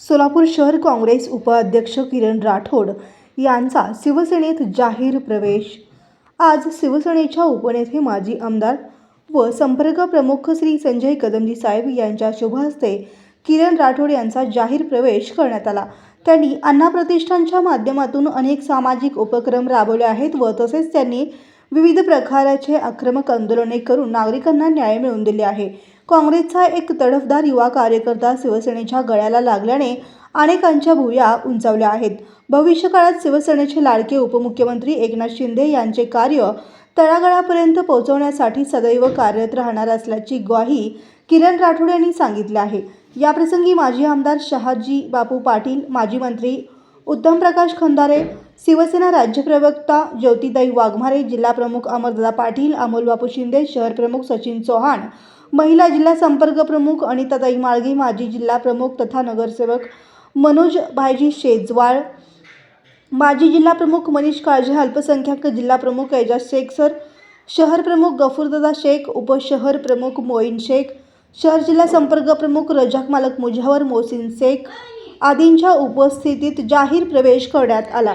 सोलापूर शहर काँग्रेस उपाध्यक्ष किरण राठोड यांचा शिवसेनेत जाहीर प्रवेश. आज शिवसेनेच्या उपनेते माजी आमदार व संपर्क प्रमुख श्री संजय कदमजी साहेब यांच्या शुभहस्ते किरण राठोड यांचा जाहीर प्रवेश करण्यात आला. त्यांनी अण्णा प्रतिष्ठानच्या माध्यमातून अनेक सामाजिक उपक्रम राबवले आहेत व तसेच त्यांनी विविध प्रकाराचे आक्रमक आंदोलने करून नागरिकांना न्याय मिळवून दिले आहे. काँग्रेसचा एक तडफदार युवा कार्यकर्ता शिवसेनेच्या गळ्याला लागल्याने अनेकांच्या भुया उंचावल्या आहेत. भविष्यकाळात शिवसेनेचे लाडके उपमुख्यमंत्री एकनाथ शिंदे यांचे कार्य तळागाळापर्यंत पोहोचवण्यासाठी सदैव कार्यरत राहणार असल्याची ग्वाही किरण राठोड यांनी सांगितली आहे. याप्रसंगी माजी आमदार शहाजी बापू पाटील माजी मंत्री उत्तम प्रकाश खंदारे शिवसेना राज्य प्रवक्ता ज्योतिताई वाघमारे जिल्हा प्रमुख अमरदादा पाटील अमोल बापू शिंदे शहर प्रमुख सचिन चौहान महिला जिल्हा संपर्क प्रमुख अनिताताई माळगी माजी जिल्हा प्रमुख तथा नगरसेवक मनोज भाईजी शेजवाळ माजी जिल्हा प्रमुख मनीष काळजे अल्पसंख्याक जिल्हा प्रमुख एजाज शेख सर शहर प्रमुख गफूरदादा शेख उपशहर प्रमुख मोईन शेख शहर जिल्हा संपर्क प्रमुख रजाक मालक मुजावर मोहसिन शेख आदींच्या उपस्थितीत जाहीर प्रवेश करण्यात आला.